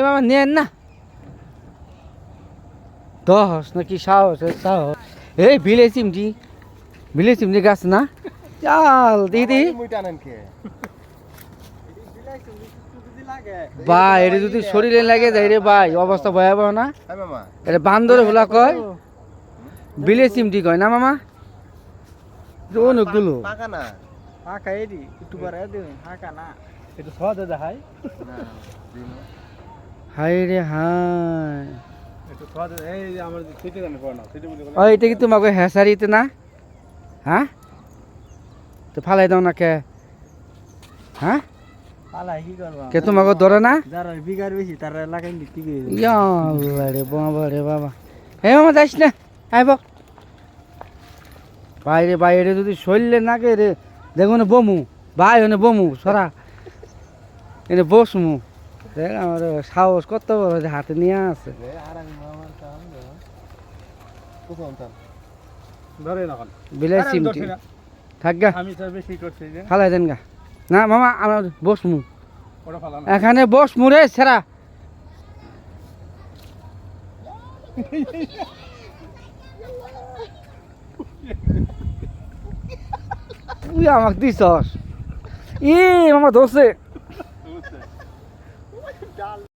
এ নেন না। দশ নাকি সাহস সাহস। এই বিলে চিমটি বিলে চিমটি গাছ না? চাল দিদি। ভাই এটা যদি শরীরে লাগে যায় রে ভাই অবস্থা ভয়াবহ না? হ্যাঁ মামা। এটা বান্দরে ভোলা কয়? বিলে চিমটি কয় না মামা? অনেকগুলো পাকা না। ফাঁকা এডি একটু পরে দেবেন ফাঁকা না। এটা সহজে দেখায়। না হাই রে হাই এটা কি তোমাকে হেসারিতে না? হ্যাঁ? তো ফালাই দাও না কে? হ্যাঁ? কি কে তোমাকে ধরে না? বিঘার বেশি তারা লাগাই কি করে? বাবা রে বাবা। মামা যাইস না। আইব বাইরে বাইরে যদি শরীরে না গে রে দেখুন বমু ভাই ওনে বমু সরা। এনে বসমু। দেখ আমার সাহস কত বড় যে হাতে নিয়ে আছে। বিলাই চিমটি গা। ফালাই দেন না মামা আমার বসমু এখানে বসমু রে সেরা। তুই আমাকে দিছস। ই মামা ধরছে। ดาน